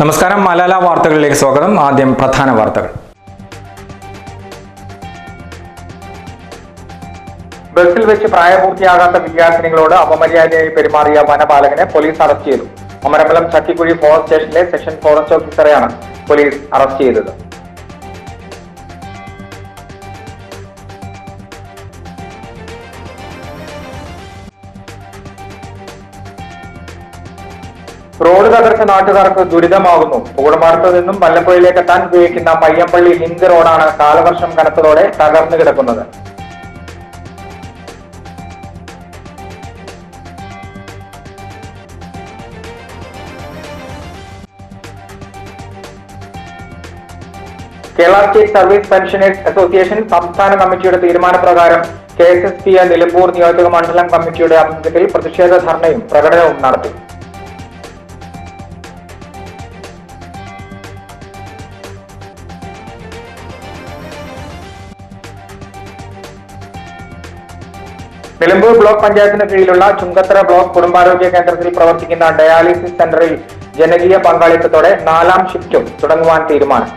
നമസ്കാരം. മലാല വാർത്തകളിലേക്ക് സ്വാഗതം. ആദ്യം പ്രധാന വാർത്തകൾ. ബസ്സിൽ വെച്ച് പ്രായപൂർത്തിയാകാത്ത വിദ്യാർത്ഥിനികളോട് അപമര്യാദയായി പെരുമാറിയ വനപാലകനെ പോലീസ് അറസ്റ്റ് ചെയ്തു. അമരമ്പലം ചക്കിക്കുഴി ഫോറസ്റ്റ് സ്റ്റേഷനിലെ സെക്ഷൻ ഫോറസ്റ്റ് ഓഫീസറെയാണ് പോലീസ് അറസ്റ്റ് ചെയ്തത്. തകർച്ച നാട്ടുകാർക്ക് ദുരിതമാകുന്നു. പൂടമാർത്ത് നിന്നും വല്ലപ്പുഴയിലേക്ക് എത്താൻ ഉപയോഗിക്കുന്ന പയ്യമ്പള്ളി ലിങ്ക് റോഡാണ് കാലവർഷം കനത്തതോടെ തകർന്നു കിടക്കുന്നത്. Kerala state service pensioners association സംസ്ഥാന കമ്മിറ്റിയുടെ തീരുമാനപ്രകാരം K S S P Nilambur നിയോജക മണ്ഡലം കമ്മിറ്റിയുടെ ആഭിമുഖ്യത്തിൽ പ്രതിഷേധ ധർണയും പ്രകടനവും നടത്തി. നിലമ്പൂർ ബ്ലോക്ക് പഞ്ചായത്തിന് കീഴിലുള്ള ചുങ്കത്തറ ബ്ലോക്ക് കുടുംബാരോഗ്യ കേന്ദ്രത്തിൽ പ്രവർത്തിക്കുന്ന ഡയാലിസിസ് സെന്ററിൽ ജനകീയ പങ്കാളിത്തത്തോടെ നാലാം ഷിഫ്റ്റും തുടങ്ങുവാൻ തീരുമാനം.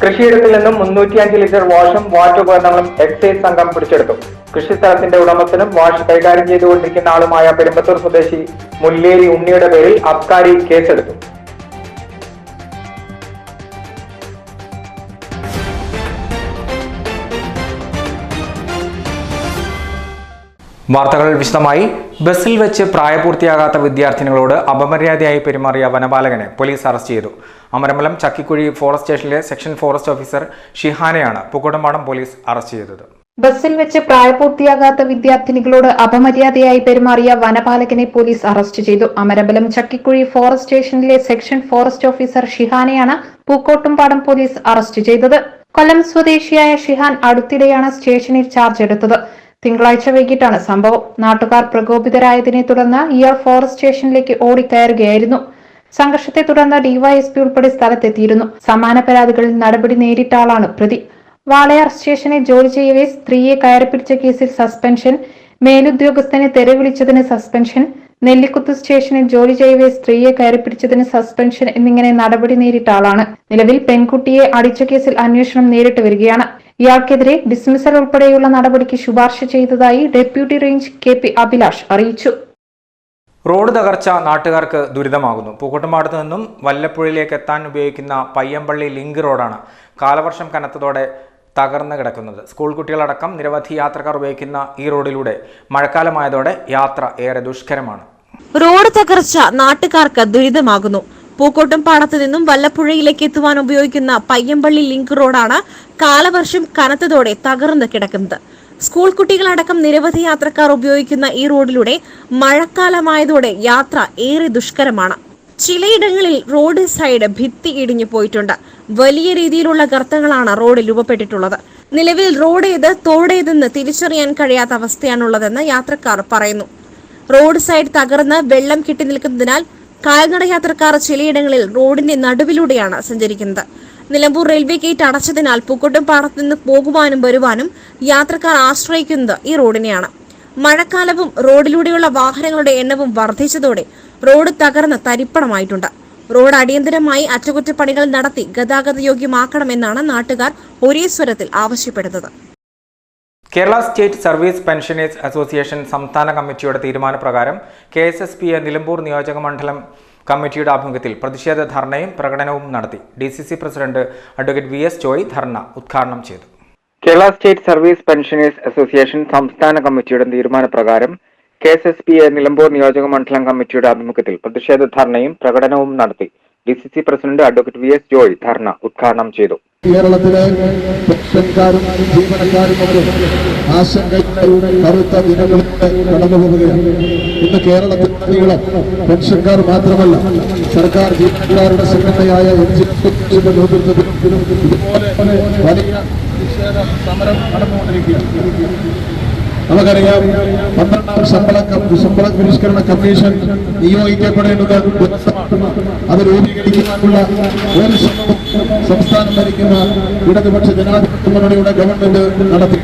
കൃഷിയിടത്തിൽ നിന്നും മുന്നൂറ്റിയഞ്ച് ലിറ്റർ വാഷും വാറ്റ് ഉപകരണങ്ങളും എക്സൈസ് സംഘം പിടിച്ചെടുത്തു. കൃഷിസ്ഥലത്തിന്റെ ഉടമസ്ഥനും വാഷ് കൈകാര്യം ചെയ്തുകൊണ്ടിരിക്കുന്ന ആളുമായ പെരുമ്പത്തൂർ സ്വദേശി മുല്ലേരി ഉണ്ണിയുടെ പേരിൽ അബ്കാരി കേസെടുത്തു. വാർത്തകൾ വിശദമായി. ബസ്സിൽ വെച്ച് പ്രായപൂർത്തിയാകാത്ത വിദ്യാർത്ഥിനികളോട് അപമര്യാദയായി പെരുമാറിയ വനപാലകനെ പോലീസ് അറസ്റ്റ് ചെയ്തു. അമരമലം ചക്കിക്കുഴി ഫോറസ്റ്റ് സ്റ്റേഷനിലെ സെക്ഷൻ ഫോറസ്റ്റ് ഓഫീസർ ഷിഹാനെയാണ് പൂക്കോട്ടമ്പാടം പോലീസ് അറസ്റ്റ് ചെയ്തത്. ബസ്സിൽ വെച്ച് പ്രായപൂർത്തിയാകാത്ത വിദ്യാർത്ഥിനികളോട് അപമര്യാദയായി പെരുമാറിയ വനപാലകനെ പോലീസ് അറസ്റ്റ് ചെയ്തു. അമരബലം ചക്കിക്കുഴി ഫോറസ്റ്റ് സ്റ്റേഷനിലെ സെക്ഷൻ ഫോറസ്റ്റ് ഓഫീസർ ഷിഹാനെയാണ് പൂക്കോട്ടുംപാടം പോലീസ് അറസ്റ്റ് ചെയ്തത്. കൊല്ലം സ്വദേശിയായ ഷിഹാൻ അടുത്തിടെയാണ് സ്റ്റേഷനിൽ ചാർജ് എടുത്തത്. തിങ്കളാഴ്ച വൈകിട്ടാണ് സംഭവം. നാട്ടുകാർ പ്രകോപിതരായതിനെ തുടർന്ന് ഇയാൾ ഫോറസ്റ്റ് സ്റ്റേഷനിലേക്ക് ഓടിക്കയറുകയായിരുന്നു. സംഘർഷത്തെ തുടർന്ന് ഡിവൈഎസ്പി ഉൾപ്പെടെ സ്ഥലത്തെത്തിയിരുന്നു. സമാന പരാതികളിൽ നടപടി നേരിട്ട ആളാണ് പ്രതി. വാളയാർ സ്റ്റേഷനിൽ ജോലി ചെയ്യവേ സ്ത്രീയെ കയറിപ്പിടിച്ച കേസിൽ സസ്പെൻഷൻ. മേലുദ്യോഗസ്ഥനെ തെരവിളിച്ചതിന് സസ്പെൻഷൻ. നെല്ലിക്കുത്ത് സ്റ്റേഷനിൽ ജോലി ചെയ്യവേ സ്ത്രീയെ കയറിപ്പിടിച്ചതിന് സസ്പെൻഷൻ എന്നിങ്ങനെ നടപടി നേരിട്ട ആളാണ്. നിലവിൽ പെൺകുട്ടിയെ അടിച്ച കേസിൽ അന്വേഷണം നേരിട്ട് വരികയാണ്. ഇയാൾക്കെതിരെ ഡിസ്മിസൽ ഉൾപ്പെടെയുള്ള നടപടിക്ക് ശുപാർശ ചെയ്തതായി deputy range K P Abhilash അറിയിച്ചു. റോഡ് തകർച്ച നാട്ടുകാർക്ക് ദുരിതമാകുന്നു. പൂക്കോട്ടുംപാടത്ത് നിന്നും വല്ലപ്പുഴയിലേക്ക് എത്താൻ ഉപയോഗിക്കുന്ന പയ്യമ്പള്ളി ലിങ്ക് റോഡാണ്. കാലവർഷം കനത്തതോടെ തകർന്നു കിടക്കുന്നത്. സ്കൂൾ കുട്ടികളടക്കം നിരവധി യാത്രക്കാർ ഉപയോഗിക്കുന്ന ഈ റോഡിലൂടെ മഴക്കാലമായതോടെ യാത്ര ഏറെ ദുഷ്കരമാണ്. റോഡ് തകർച്ച നാട്ടുകാർക്ക് ദുരിതമാകുന്നു. പൂക്കോട്ടും പാടത്ത് നിന്നും വല്ലപ്പുഴയിലേക്ക് എത്തുവാൻ ഉപയോഗിക്കുന്ന പയ്യമ്പള്ളി ലിങ്ക് റോഡാണ് കാലവർഷം കനത്തതോടെ തകർന്നു കിടക്കുന്നത്. സ്കൂൾ കുട്ടികളടക്കം നിരവധി യാത്രക്കാർ ഉപയോഗിക്കുന്ന ഈ റോഡിലൂടെ മഴക്കാലമായതോടെ യാത്ര ഏറെ ദുഷ്കരമാണ്. ചിലയിടങ്ങളിൽ റോഡ് സൈഡ് ഭിത്തി ഇടിഞ്ഞു പോയിട്ടുണ്ട്. വലിയ രീതിയിലുള്ള ഗർത്തങ്ങളാണ് റോഡിൽ രൂപപ്പെട്ടിട്ടുള്ളത്. നിലവിൽ റോഡ് ഏത് തോടേതെന്ന് തിരിച്ചറിയാൻ കഴിയാത്ത അവസ്ഥയാണുള്ളതെന്ന് യാത്രക്കാർ പറയുന്നു. റോഡ് സൈഡ് തകർന്ന് വെള്ളം കെട്ടി നിൽക്കുന്നതിനാൽ കാൽനട യാത്രക്കാർ ചിലയിടങ്ങളിൽ റോഡിന്റെ നടുവിലൂടെയാണ് സഞ്ചരിക്കുന്നത്. നിലമ്പൂർ റെയിൽവേ ഗേറ്റ് അടച്ചതിനാൽ പൂക്കോട്ടും പാടത്തു നിന്ന് പോകുവാനും വരുവാനും യാത്രക്കാർ ആശ്രയിക്കുന്നത് ഈ റോഡിനെയാണ്. മഴക്കാലവും റോഡിലൂടെയുള്ള വാഹനങ്ങളുടെ എണ്ണവും വർദ്ധിച്ചതോടെ റോഡ് തകർന്ന് തരിപ്പണമായിട്ടുണ്ട്. റോഡ് അടിയന്തരമായി അറ്റകുറ്റപ്പണികൾ നടത്തി ഗതാഗത യോഗ്യമാക്കണമെന്നാണ് നാട്ടുകാർ ഒരേ സ്വരത്തിൽ ആവശ്യപ്പെടുന്നത്. Kerala state service pensioners association സംസ്ഥാന കമ്മിറ്റിയുടെ തീരുമാനപ്രകാരം K S S P A Nilambur നിയോജക മണ്ഡലം കമ്മിറ്റിയുടെ ആഭിമുഖ്യത്തിൽ പ്രതിഷേധ ധർണയും പ്രകടനവും നടത്തി D C C president advocate V S Joy dharna ഉദ്ഘാടനം ചെയ്തു. Kerala state service pensioners association സംസ്ഥാന കമ്മിറ്റിയുടെ തീരുമാനപ്രകാരം K S S P A Nilambur നിയോജക മണ്ഡലം കമ്മിറ്റിയുടെ ആഭിമുഖ്യത്തിൽ പ്രതിഷേധ ധർണയും പ്രകടനവും നടത്തി. D C C president advocate V S Joy dharna ഉദ്ഘാടനം ചെയ്തു. കേരളത്തിലെ ഇന്ന് കേരളത്തിൽ നീളം പെൻഷൻകാർ മാത്രമല്ല സർക്കാർ ജീവനക്കാരുടെ സംഘടനയായ എൻ ജി ഒയുടെ നേതൃത്വത്തിലും ഇതുപോലെ വലിയ സമരം നടന്നുകൊണ്ടിരിക്കുകയാണ്. നമുക്കറിയാം പന്ത്രണ്ടാം ശമ്പള ശമ്പള പരിഷ്കരണ കമ്മീഷൻ നിയോഗിക്കപ്പെടേണ്ടത് അത് രൂപീകരിക്കാനുള്ള ഒരു സംസ്ഥാനം ഭരിക്കുന്ന ഇടതുപക്ഷ ജനാധിപത്യ മുന്നണിയുടെ ഗവൺമെന്റ് നടത്തി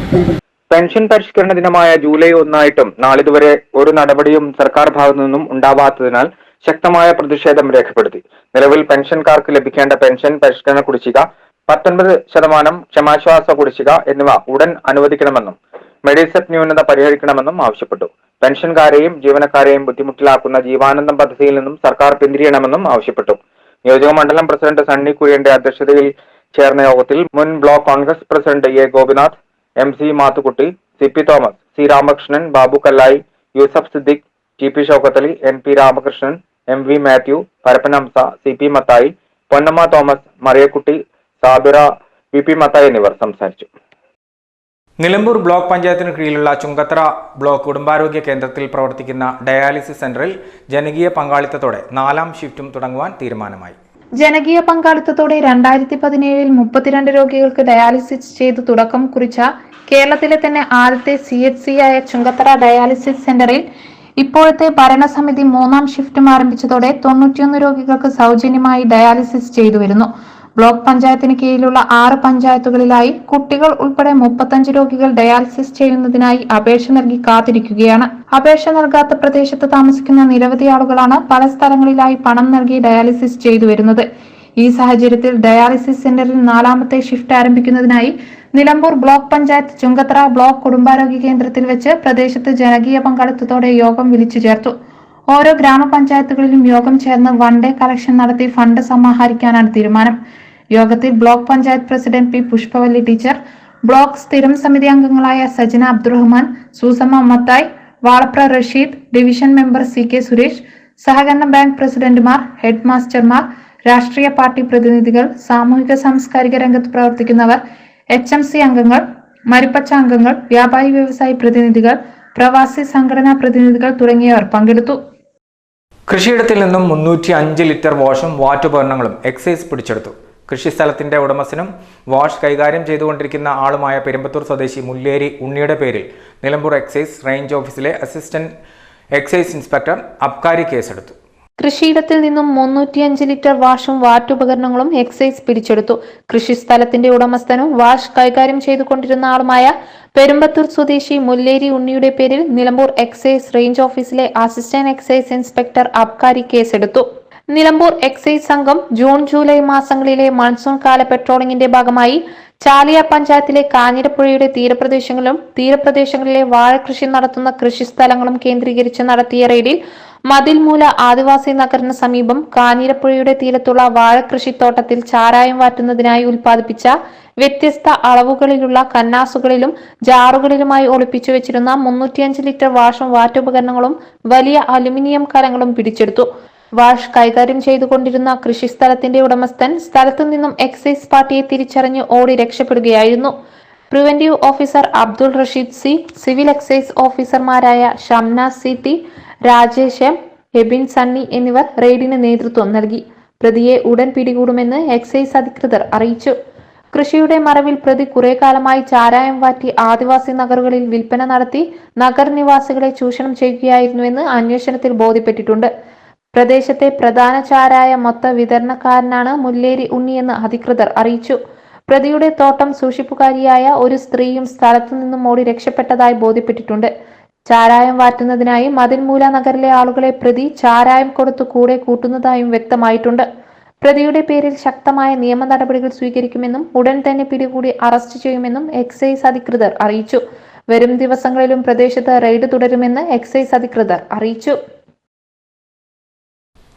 പെൻഷൻ പരിഷ്കരണ ദിനമായ ജൂലൈ ഒന്നായിട്ടും നാളിതുവരെ ഒരു നടപടിയും സർക്കാർ ഭാഗത്തു നിന്നും ഉണ്ടാവാത്തതിനാൽ ശക്തമായ പ്രതിഷേധം രേഖപ്പെടുത്തി. നിലവിൽ പെൻഷൻകാർക്ക് ലഭിക്കേണ്ട പെൻഷൻ പരിഷ്കരണ കുടിശ്ശിക പത്തൊൻപത് ശതമാനം ക്ഷമാശ്വാസ കുടിശ്ശിക എന്നിവ ഉടൻ അനുവദിക്കണമെന്നും മെഡിസെറ്റ് ന്യൂനത പരിഹരിക്കണമെന്നും ആവശ്യപ്പെട്ടു. പെൻഷൻകാരെയും ജീവനക്കാരെയും ബുദ്ധിമുട്ടിലാക്കുന്ന ജീവാനന്ദം പദ്ധതിയിൽ നിന്നും സർക്കാർ പിന്തിരിയണമെന്നും ആവശ്യപ്പെട്ടു. നിയോജക മണ്ഡലം പ്രസിഡന്റ് സണ്ണി കുര്യന്റെ അധ്യക്ഷതയിൽ ചേർന്ന യോഗത്തിൽ മുൻ block Congress president A Gopinath M C Mathukutty C P Thomas C Ramakrishnan Babu Kallayi Yusuf Siddique T P Shoukathali N P Ramakrishnan M V Mathew Parappan Hamsa C P Mathai Ponnamma Thomas Mariyakutty Sabira V P Mathai എന്നിവർ സംസാരിച്ചു. Nilambur block പഞ്ചായത്തിന് കീഴിലുള്ള Chungathara block കുടുംബാരോഗ്യ കേന്ദ്രത്തിൽ പ്രവർത്തിക്കുന്ന dialysis സെന്ററിൽ ജനകീയ പങ്കാളിത്തത്തോടെ നാലാം ഷിഫ്റ്റും തുടങ്ങുവാൻ തീരുമാനമായി. ജനകീയ പങ്കാളിത്തത്തോടെ രണ്ടായിരത്തി പതിനേഴിൽ മുപ്പത്തിരണ്ട് രോഗികൾക്ക് ഡയാലിസിസ് ചെയ്ത് തുടക്കം കുറിച്ച കേരളത്തിലെ തന്നെ ആദ്യത്തെ സി എച്ച് സി ആയ ചുങ്കത്തറ ഡയാലിസിസ് സെന്ററിൽ ഇപ്പോഴത്തെ ഭരണസമിതി മൂന്നാം ഷിഫ്റ്റും ആരംഭിച്ചതോടെ തൊണ്ണൂറ്റിയൊന്ന് രോഗികൾക്ക് സൗജന്യമായി ഡയാലിസിസ് ചെയ്തു വരുന്നു. ബ്ലോക്ക് പഞ്ചായത്തിന് കീഴിലുള്ള ആറ് പഞ്ചായത്തുകളിലായി കുട്ടികൾ ഉൾപ്പെടെ മുപ്പത്തഞ്ച് രോഗികൾ ഡയാലിസിസ് ചെയ്യുന്നതിനായി അപേക്ഷ നൽകി കാത്തിരിക്കുകയാണ്. അപേക്ഷ നൽകാത്ത പ്രദേശത്ത് താമസിക്കുന്ന നിരവധി ആളുകളാണ് പല സ്ഥലങ്ങളിലായി പണം നൽകി ഡയാലിസിസ് ചെയ്തു വരുന്നത്. ഈ സാഹചര്യത്തിൽ ഡയാലിസിസ് സെന്ററിൽ നാലാമത്തെ ഷിഫ്റ്റ് ആരംഭിക്കുന്നതിനായി നിലമ്പൂർ ബ്ലോക്ക് പഞ്ചായത്ത് ചുങ്കത്തറ ബ്ലോക്ക് കുടുംബാരോഗ്യ കേന്ദ്രത്തിൽ വെച്ച് പ്രദേശത്ത് ജനകീയ പങ്കാളിത്തത്തോടെ യോഗം വിളിച്ചു ചേർത്തു. ഓരോ ഗ്രാമപഞ്ചായത്തുകളിലും യോഗം ചേർന്ന് വൺ ഡേ കളക്ഷൻ നടത്തി ഫണ്ട് സമാഹരിക്കാനാണ് തീരുമാനം. യോഗത്തിൽ block panchayat president P Pushpavalli teacher block സ്ഥിരം സമിതി അംഗങ്ങളായ Sajana Abdurahman Susamma Mathai Valapra Rasheed division member C K Suresh സഹകരണ ബാങ്ക് പ്രസിഡന്റുമാർ ഹെഡ് മാസ്റ്റർമാർ രാഷ്ട്രീയ പാർട്ടി പ്രതിനിധികൾ സാമൂഹിക സാംസ്കാരിക രംഗത്ത് പ്രവർത്തിക്കുന്നവർ എച്ച് എം സി അംഗങ്ങൾ മരുപ്പച്ച അംഗങ്ങൾ വ്യാപാരി വ്യവസായി പ്രതിനിധികൾ പ്രവാസി സംഘടനാ പ്രതിനിധികൾ തുടങ്ങിയവർ പങ്കെടുത്തു. കൃഷിയിടത്തിൽ നിന്നും മുന്നൂറ്റി അഞ്ച് ലിറ്റർ വാഷും വാറ്റുപകരണങ്ങളും എക്സൈസ് പിടിച്ചെടുത്തു. കൃഷിസ്ഥലത്തിന്റെ ഉടമസ്ഥനും വാഷ് കൈകാര്യം ചെയ്തുകൊണ്ടിരിക്കുന്ന ആളുമായ പെരുമ്പത്തൂർ സ്വദേശി മുല്ലേരി ഉണ്ണിയുടെ പേരിൽ നിലമ്പൂർ എക്സൈസ് റേഞ്ച് ഓഫീസിലെ അസിസ്റ്റന്റ് എക്സൈസ് ഇൻസ്പെക്ടർ അബ്കാരി കേസെടുത്തു. കൃഷിയിടത്തിൽ നിന്നും മുന്നൂറ്റിയഞ്ച് ലിറ്റർ വാഷും വാറ്റുപകരണങ്ങളും എക്സൈസ് പിടിച്ചെടുത്തു. കൃഷിസ്ഥലത്തിന്റെ ഉടമസ്ഥനും വാഷ് കൈകാര്യം ചെയ്തുകൊണ്ടിരുന്ന ആളുമായ പെരുമ്പത്തൂർ സ്വദേശി മുല്ലേരി ഉണ്ണിയുടെ പേരിൽ നിലമ്പൂർ എക്സൈസ് റേഞ്ച് ഓഫീസിലെ അസിസ്റ്റന്റ് എക്സൈസ് ഇൻസ്പെക്ടർ അബ്കാരി കേസെടുത്തു. നിലമ്പൂർ എക്സൈസ് സംഘം ജൂൺ ജൂലൈ മാസങ്ങളിലെ മൺസൂൺ കാല പെട്രോളിംഗിന്റെ ഭാഗമായി ചാലിയ പഞ്ചായത്തിലെ കാഞ്ഞിരപ്പുഴയുടെ തീരപ്രദേശങ്ങളിലും തീരപ്രദേശങ്ങളിലെ വാഴകൃഷി നടത്തുന്ന കൃഷിസ്ഥലങ്ങളും കേന്ദ്രീകരിച്ച് നടത്തിയ റെയ്ഡിൽ മതിൽമൂല ആദിവാസി നഗറിന് സമീപം കാഞ്ഞിരപ്പുഴയുടെ തീരത്തുള്ള വാഴകൃഷിത്തോട്ടത്തിൽ ചാരായം വാറ്റുന്നതിനായി ഉൽപ്പാദിപ്പിച്ച വ്യത്യസ്ത അളവുകളിലുള്ള കന്നാസുകളിലും ജാറുകളിലുമായി ഒളിപ്പിച്ചു വെച്ചിരുന്ന മുന്നൂറ്റിയഞ്ച് ലിറ്റർ വാഷം വാറ്റുപകരണങ്ങളും വലിയ അലുമിനിയം കലങ്ങളും പിടിച്ചെടുത്തു. വാഷ് കൈകാര്യം ചെയ്തുകൊണ്ടിരുന്ന കൃഷിസ്ഥലത്തിന്റെ ഉടമസ്ഥൻ സ്ഥലത്തു നിന്നും എക്സൈസ് പാർട്ടിയെ തിരിച്ചറിഞ്ഞ് ഓടി രക്ഷപ്പെടുകയായിരുന്നു. Preventive officer Abdul Rasheed C civil excise ഓഫീസർമാരായ ഷംനാസ് സി രാജേഷ് എം എബിൻ സണ്ണി എന്നിവർ റെയ്ഡിന് നേതൃത്വം നൽകി. പ്രതിയെ ഉടൻ പിടികൂടുമെന്ന് എക്സൈസ് അധികൃതർ അറിയിച്ചു. കൃഷിയുടെ മറവിൽ പ്രതി കുറെ കാലമായി ചാരായം വാറ്റി ആദിവാസി നഗറുകളിൽ വിൽപ്പന നടത്തി നഗർ നിവാസികളെ ചൂഷണം ചെയ്യുകയായിരുന്നുവെന്ന് അന്വേഷണത്തിൽ ബോധ്യപ്പെട്ടിട്ടുണ്ട്. പ്രദേശത്തെ പ്രധാന ചാരായ മൊത്ത വിതരണക്കാരനാണ് മുല്ലേരി ഉണ്ണിയെന്ന് അധികൃതർ അറിയിച്ചു. പ്രതിയുടെ തോട്ടം സൂക്ഷിപ്പുകാരിയായ ഒരു സ്ത്രീയും സ്ഥലത്തു നിന്നും ഓടി രക്ഷപ്പെട്ടതായി ബോധ്യപ്പെട്ടിട്ടുണ്ട്. ചാരായം വാറ്റുന്നതിനായി മതിൽമൂല നഗറിലെ ആളുകളെ പ്രതി ചാരായം കൊടുത്തു കൂടെ കൂട്ടുന്നതായും വ്യക്തമായിട്ടുണ്ട്. പ്രതിയുടെ പേരിൽ ശക്തമായ നിയമ നടപടികൾ സ്വീകരിക്കുമെന്നും ഉടൻ തന്നെ പിടികൂടി അറസ്റ്റ് ചെയ്യുമെന്നും എക്സൈസ് അധികൃതർ അറിയിച്ചു. വരും ദിവസങ്ങളിലും പ്രദേശത്ത് റെയ്ഡ് തുടരുമെന്ന് എക്സൈസ് അധികൃതർ അറിയിച്ചു.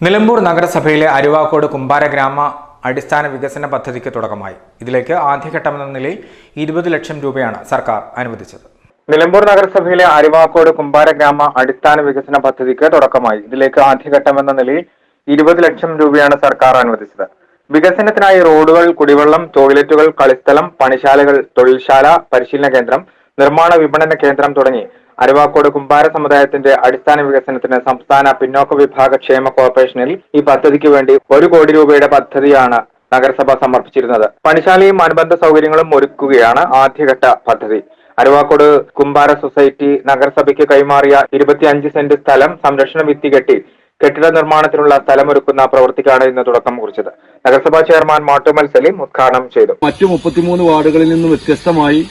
നിലമ്പൂർ നഗരസഭയിലെ അരുവാക്കോട് കുമ്പാര ഗ്രാമ അടിസ്ഥാന വികസന പദ്ധതിക്ക് തുടക്കമായി. ഇതിലേക്ക് ആദ്യഘട്ടമെന്ന നിലയിൽ ഇരുപത് ലക്ഷം രൂപയാണ് സർക്കാർ അനുവദിച്ചത്. നിലമ്പൂർ നഗരസഭയിലെ അരുവാക്കോട് കുമ്പാര ഗ്രാമ അടിസ്ഥാന വികസന പദ്ധതിക്ക് തുടക്കമായി. ഇതിലേക്ക് ആദ്യഘട്ടമെന്ന നിലയിൽ ഇരുപത് ലക്ഷം രൂപയാണ് സർക്കാർ അനുവദിച്ചത്. വികസനത്തിനായി റോഡുകൾ കുടിവെള്ളം ടോയ്ലറ്റുകൾ കളിസ്ഥലം പണിശാലകൾ തൊഴിൽശാല പരിശീലന കേന്ദ്രം നിർമ്മാണ വിപണന കേന്ദ്രം തുടങ്ങി അരുവാക്കോട് കുമ്പാര സമുദായത്തിന്റെ അടിസ്ഥാന വികസനത്തിന് സംസ്ഥാന പിന്നോക്ക വിഭാഗ ക്ഷേമ കോർപ്പറേഷനിൽ ഈ പദ്ധതിക്ക് വേണ്ടി ഒരു കോടി രൂപയുടെ പദ്ധതിയാണ് നഗരസഭ സമർപ്പിച്ചിരുന്നത്. പണിശാലയും അനുബന്ധ സൗകര്യങ്ങളും ഒരുക്കുകയാണ് ആദ്യഘട്ട പദ്ധതി. അരുവാക്കോട് കുമ്പാര സൊസൈറ്റി നഗരസഭയ്ക്ക് കൈമാറിയ ഇരുപത്തിയഞ്ച് സെന്റ് സ്ഥലം സംരക്ഷണ ഭിത്തി കെട്ടി കെട്ടിട നിർമ്മാണത്തിനുള്ള സ്ഥലമൊരുക്കുന്ന പ്രവൃത്തിക്കാണ് ഇന്ന് തുടക്കം കുറിച്ചത്. നഗരസഭാ ചെയർമാൻ മാട്ടുമൽ സലീം ഉദ്ഘാടനം ചെയ്തു. മറ്റു മുപ്പത്തിമൂന്ന് വാർഡുകളിൽ നിന്ന് വ്യത്യസ്തമായി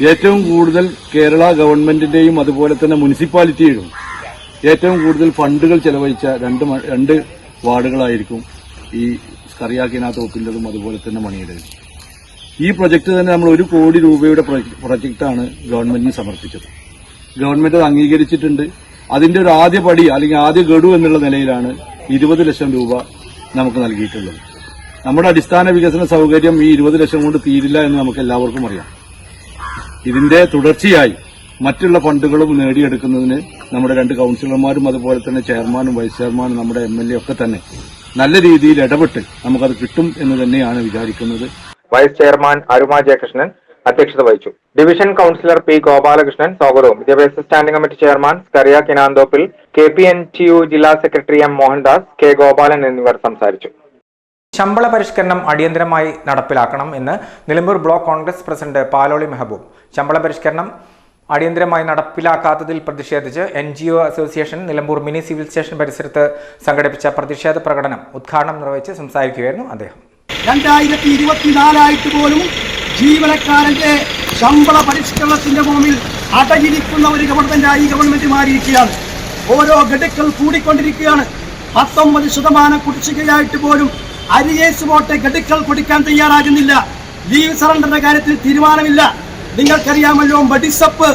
ഏറ്റവും കൂടുതൽ കേരള ഗവൺമെന്റിന്റെയും അതുപോലെ തന്നെ മുനിസിപ്പാലിറ്റിയിലും ഏറ്റവും കൂടുതൽ ഫണ്ടുകൾ ചെലവഴിച്ച രണ്ട് രണ്ട് വാർഡുകളായിരിക്കും ഈ സ്കറിയാക്കിന തോപ്പിന്റെതും അതുപോലെ തന്നെ മണിയുടേതും ഈ പ്രൊജക്ട് തന്നെ നമ്മൾ ഒരു കോടി രൂപയുടെ പ്രൊജക്റ്റാണ് ഗവൺമെന്റിന് സമർപ്പിച്ചത്. ഗവൺമെന്റ് അത് അംഗീകരിച്ചിട്ടുണ്ട്. അതിന്റെ ഒരു ആദ്യ പടി അല്ലെങ്കിൽ ആദ്യ ഗഡു എന്നുള്ള നിലയിലാണ് ഇരുപത് ലക്ഷം രൂപ നമുക്ക് നൽകിയിട്ടുള്ളത്. നമ്മുടെ അടിസ്ഥാന വികസന സൗകര്യം ഈ ഇരുപത് ലക്ഷം കൊണ്ട് തീരില്ല എന്ന് നമുക്ക് എല്ലാവർക്കും അറിയാം. ഇതിന്റെ തുടർച്ചയായി മറ്റുള്ള ഫണ്ടുകളും നേടിയെടുക്കുന്നതിന് നമ്മുടെ രണ്ട് കൌൺസിലർമാരും അതുപോലെ തന്നെ ചെയർമാനും വൈസ് ചെയർമാനും നമ്മുടെ എം ഒക്കെ തന്നെ നല്ല രീതിയിൽ ഇടപെട്ട് നമുക്കത് കിട്ടും എന്ന് തന്നെയാണ് വിചാരിക്കുന്നത്. വൈസ് ചെയർമാൻ അരുമ ജയകൃഷ്ണൻ അധ്യക്ഷത വഹിച്ചു. ഡിവിഷൻ കൌൺസിലർ പി ഗോപാലകൃഷ്ണൻ സ്വാഗതവും. വിദ്യാഭ്യാസ standing committee chairman Scaria Kinanthoppil K P N T U ജില്ലാ secretary M Mohandas K Gopalan എന്നിവർ സംസാരിച്ചു. ശമ്പള പരിഷ്കരണം അടിയന്തരമായി നടപ്പിലാക്കണം എന്ന് നിലമ്പൂർ ബ്ലോക്ക് കോൺഗ്രസ് പ്രസിഡന്റ് പാലോളി മെഹബൂബ്. ശമ്പള പരിഷ്കരണം അടിയന്തരമായി നടപ്പിലാക്കാത്തതിൽ പ്രതിഷേധിച്ച് N G O association Nilambur mini civil station പരിസരത്ത് സംഘടിപ്പിച്ച പ്രതിഷേധ പ്രകടനം ഉദ്ഘാടനം നിർവഹിച്ച് സംസാരിക്കുകയായിരുന്നു അദ്ദേഹം. രണ്ടായിരത്തി ഇരുപത്തിനാലായിട്ട് പോലും ജീവനക്കാരന്റെ ശമ്പള പരിഷ്കരണത്തിന്റെ മുമ്പിൽ അടയിരിക്കുന്ന ഒരു ഗവൺമെന്റായി ഗവൺമെന്റ് മാറിയിരിക്കുകയാണ്. ഓരോ ഘടുക്കൾ കൂടിക്കൊണ്ടിരിക്കുകയാണ്. പത്തൊമ്പത് ശതമാനം കുടിശ്ശികയായിട്ട് പോലും അരിയേസ് വോട്ട് ഗഡുക്കൾ കൊടുക്കാൻ തയ്യാറാകുന്നില്ല. ലീവ് സറണ്ടറിന്റെ കാര്യത്തിൽ തീരുമാനമില്ല. നിങ്ങൾക്കറിയാമല്ലോ ബഡിസപ്പ്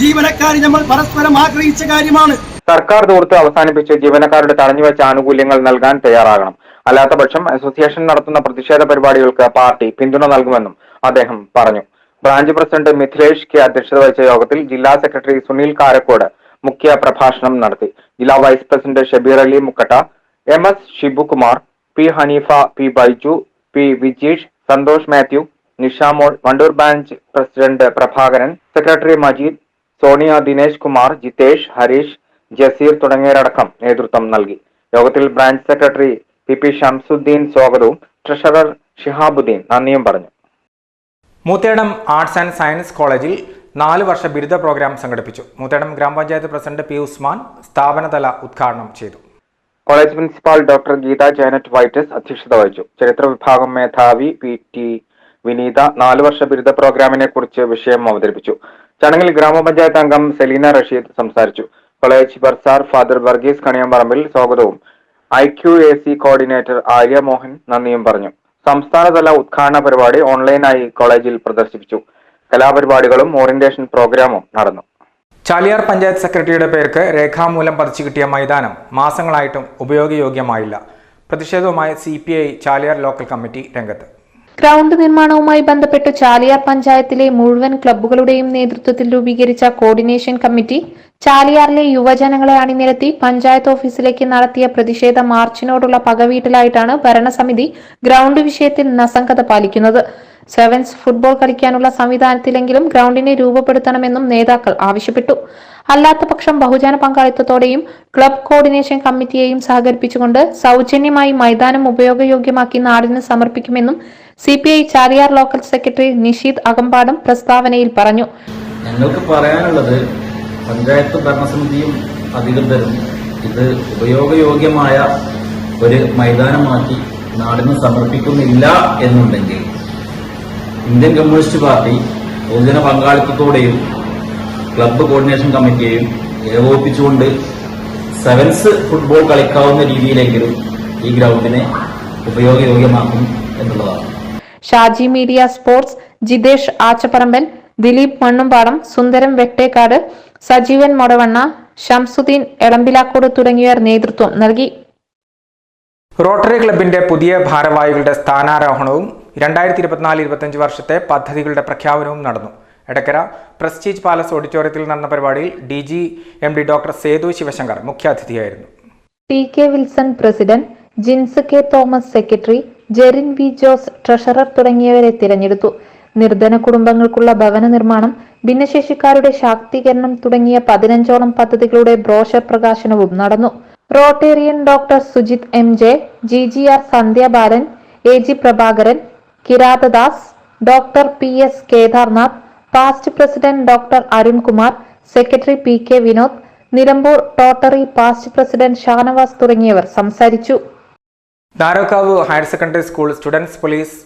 ജീവനക്കാർ നമ്മൾ പരസ്പരം ആഗ്രഹിച്ച കാര്യമാണ്. സർക്കാർ ദൂർത്ത് അവസാനിപ്പിച്ച് ജീവനക്കാരുടെ തടഞ്ഞുവെച്ച ആനുകൂല്യങ്ങൾ നൽകാൻ തയ്യാറാകണം. അല്ലാത്തപക്ഷം അസോസിയേഷൻ നടത്തുന്ന പ്രതിഷേധ പരിപാടികൾക്ക് പാർട്ടി പിന്തുണ നൽകുമെന്നും അദ്ദേഹം പറഞ്ഞു. ബ്രാഞ്ച് പ്രസിഡന്റ് മിഥിലേഷ് കെ അധ്യക്ഷത വഹിച്ച യോഗത്തിൽ ജില്ലാ സെക്രട്ടറി സുനിൽ കാരക്കോട് മുഖ്യ പ്രഭാഷണം നടത്തി. ജില്ലാ vice president Shabeer Ali Mukkatta M S Shibukumar P Haneefa P Baiju P Vijeesh Santhosh Mathew Nishamol Wandoor branch president Prabhakaran secretary Majeed Sonia Dinesh Kumar Jithesh Hareesh Jaseer തുടങ്ങിയവരടക്കം നേതൃത്വം നൽകി. യോഗത്തിൽ branch secretary P P Shamsudheen സ്വാഗതവും treasurer Shihabuddin നന്ദിയും പറഞ്ഞു. Moothedam arts and science കോളേജിൽ നാല് വർഷ ബിരുദ programme സംഘടിപ്പിച്ചു. മൂത്തേടം ഗ്രാമപഞ്ചായത്ത് പ്രസിഡന്റ് പി ഉസ്മാൻ സ്ഥാപനതല ഉദ്ഘാടനം ചെയ്തു. College principal doctor Geetha Janet Vitus അധ്യക്ഷത വഹിച്ചു. ചരിത്ര വിഭാഗം മേധാവി പി ടി വിനീത നാലു വർഷ ബിരുദ പ്രോഗ്രാമിനെ കുറിച്ച് വിഷയം അവതരിപ്പിച്ചു. ചടങ്ങിൽ ഗ്രാമപഞ്ചായത്ത് അംഗം സെലീന റഷീദ് സംസാരിച്ചു. College bursar father Varghese Kaniyamparambil സ്വാഗതവും. I Q A C coordinator Arya Mohan നന്ദിയും പറഞ്ഞു. സംസ്ഥാനതല ഉദ്ഘാടന പരിപാടി ഓൺലൈനായി കോളേജിൽ പ്രദർശിപ്പിച്ചു. കലാപരിപാടികളും ഓറിയന്റേഷൻ പ്രോഗ്രാമും നടന്നു. ചാലിയാർ പഞ്ചായത്ത് സെക്രട്ടറിയുടെ പേർക്ക് രേഖാമൂലം പതിച്ചു കിട്ടിയ മൈതാനം മാസങ്ങളായിട്ടും ഉപയോഗയോഗ്യമായില്ല. പ്രതിഷേധവുമായി C P I Chaliyar local committee രംഗത്ത്. ഗ്രൗണ്ട് നിർമ്മാണവുമായി ബന്ധപ്പെട്ട് ചാലിയാർ പഞ്ചായത്തിലെ മുഴുവൻ ക്ലബ്ബുകളുടെയും നേതൃത്വത്തിൽ രൂപീകരിച്ച കോർഡിനേഷൻ കമ്മിറ്റി ചാലിയാറിലെ യുവജനങ്ങളെ അണിനിരത്തി പഞ്ചായത്ത് ഓഫീസിലേക്ക് നടത്തിയ പ്രതിഷേധ മാർച്ചിനോടുള്ള പകവീട്ടിലായിട്ടാണ് ഭരണസമിതി ഗ്രൗണ്ട് വിഷയത്തിൽ നസംഗത പാലിക്കുന്നത്. സെവൻസ് ഫുട്ബോൾ കളിക്കാനുള്ള സംവിധാനത്തിലെങ്കിലും ഗ്രൗണ്ടിനെ രൂപപ്പെടുത്തണമെന്നും നേതാക്കൾ ആവശ്യപ്പെട്ടു. അല്ലാത്ത പക്ഷം ബഹുജന പങ്കാളിത്തത്തോടെയും ക്ലബ് കോർഡിനേഷൻ കമ്മിറ്റിയെയും സഹകരിപ്പിച്ചുകൊണ്ട് സൗജന്യമായി മൈതാനം ഉപയോഗയോഗ്യമാക്കി നാടിന് സമർപ്പിക്കുമെന്നും C P I Chaliyar local secretary Nisheed Akampadam പ്രസ്താവനയിൽ പറഞ്ഞു. ഞങ്ങൾക്ക് പറയാനുള്ളത് പഞ്ചായത്ത് ഭരണസമിതിയും അധികൃതരും ഇത് ഉപയോഗയോഗ്യമായ ഒരു മൈതാനമാക്കി നാടിന് സമർപ്പിക്കുന്നില്ല എന്നുണ്ടെങ്കിൽ ഇന്ത്യൻ കമ്മ്യൂണിസ്റ്റ് പാർട്ടി പൊതുജന പങ്കാളിത്തത്തോടെയും ക്ലബ്ബ് കോർഡിനേഷൻ കമ്മിറ്റിയെയും ഏകോപിപ്പിച്ചുകൊണ്ട് സെവൻസ് ഫുട്ബോൾ കളിക്കാവുന്ന രീതിയിലെങ്കിലും ഈ ഗ്രൗണ്ടിനെ ഉപയോഗയോഗ്യമാക്കും എന്നുള്ളതാണ്. ഷാജി മീഡിയ സ്പോർട്സ് ജിതേഷ് ആച്ചപ്പറമ്പൻ ദിലീപ് മണ്ണുംപാടം സുന്ദരം വെട്ടേക്കാട് സജീവൻ മൊടവണ്ണ ഷംസുദ്ദീൻ എളമ്പിലാക്കോട് തുടങ്ങിയവർ നേതൃത്വം നൽകി. റോട്ടറി ക്ലബിന്റെ പുതിയ ഭാരവാഹികളുടെ സ്ഥാനാരോഹണവും രണ്ടായിരത്തി ഇരുപത്തിനാല് ഇരുപത്തഞ്ച് വർഷത്തെ പദ്ധതികളുടെ പ്രഖ്യാപനവും നടന്നു. എടക്കര പ്രസ്റ്റീജ് പാലസ് ഓഡിറ്റോറിയത്തിൽ നടന്ന പരിപാടിയിൽ D G M D doctor Sethu Sivasankar മുഖ്യാതിഥിയായിരുന്നു. T K Wilson president Jins K Thomas secretary Jerin V Jose treasurer തുടങ്ങിയവരെ തിരഞ്ഞെടുത്തു. നിർധന കുടുംബങ്ങൾക്കുള്ള ഭവന നിർമ്മാണം ഭിന്നശേഷിക്കാരുടെ ശാക്തീകരണം തുടങ്ങിയ പതിനഞ്ചോളം പദ്ധതികളുടെ ബ്രോഷർ പ്രകാശനവും നടന്നു. Rotarian doctor Sujith M J G G R Sandhyabalan A G Prabhakaran Kirathadas doctor P S Kedarnath past president doctor Arunkumar secretary P K Vinod Nilambur rotary past president Shanavas തുടങ്ങിയവർ സംസാരിച്ചു. Narokkavu higher secondary school students police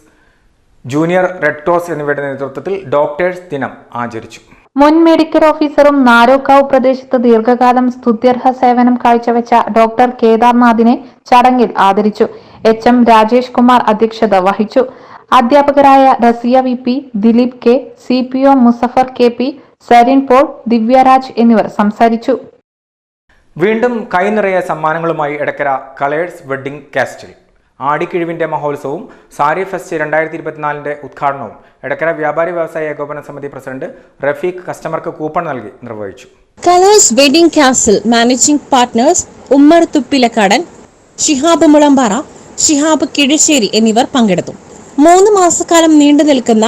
junior red cross എന്നിവയുടെ നേതൃത്വത്തിൽ doctors ദിനം ആചരിച്ചു. മുൻ medical ഓഫീസറും നാരോക്കാവ് പ്രദേശത്ത് ദീർഘകാലം സ്തുത്യർഹ സേവനം കാഴ്ചവെച്ച ഡോക്ടർ കേദാർനാഥിനെ ചടങ്ങിൽ ആദരിച്ചു. എച്ച് എം രാജേഷ് കുമാർ അധ്യക്ഷത വഹിച്ചു. അധ്യാപകരായ Rasiya V P Dileep K C P O Muzafar K P Sarin Paul Divyaraj എന്നിവർ സംസാരിച്ചു. വീണ്ടും കൈനിറയ സമ്മാനങ്ങളുമായി എടക്കര കളേഴ്സ് വെഡ്ഡിംഗ് കാസ്റ്റിൽ. ആടിക്കിഴിവിന്റെ മഹോത്സവവും സാരി ഫെസ്റ്റ് രണ്ടായിരത്തി ഇരുപത്തിനാലിന്റെ ഉദ്ഘാടനവും എടക്കര വ്യാപാരി വ്യവസായ ഏകോപന സമിതി പ്രസിഡന്റ് റഫീഖ് കസ്റ്റമർക്ക് കൂപ്പൺ നൽകി നിർവഹിച്ചു. Colours wedding castle managing partners Ummer Thuppilakkadan Shihab Mulambara Shihab Kizhisseri എന്നിവർ പങ്കെടുത്തു. മൂന്ന് മാസക്കാലം നീണ്ടു നിൽക്കുന്ന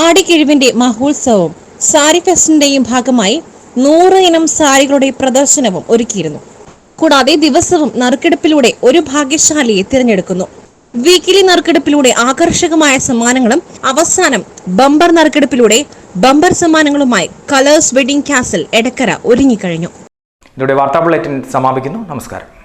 ആടിക്കിഴിവിന്റെ മഹോത്സവവും സാരി ഫെസ്റ്റിന്റെയും ഭാഗമായി നൂറ് ഇനം സാരികളുടെ പ്രദർശനവും ഒരുക്കിയിരുന്നു. കൂടാതെ ദിവസവും നറുക്കെടുപ്പിലൂടെ ഒരു ഭാഗ്യശാലിയെ തിരഞ്ഞെടുക്കുന്നു. വീക്കിലി നറുക്കെടുപ്പിലൂടെ ആകർഷകമായ സമ്മാനങ്ങളും അവസാനം ബമ്പർ നറുക്കെടുപ്പിലൂടെ ബമ്പർ സമ്മാനങ്ങളുമായി കളേഴ്സ് വെഡിംഗ് കാസിൽ എടക്കര ഒരുങ്ങിക്കഴിഞ്ഞു. ഇതോടെ വാർത്താ ബുള്ളറ്റിൻ സമാപിക്കുന്നു. നമസ്കാരം.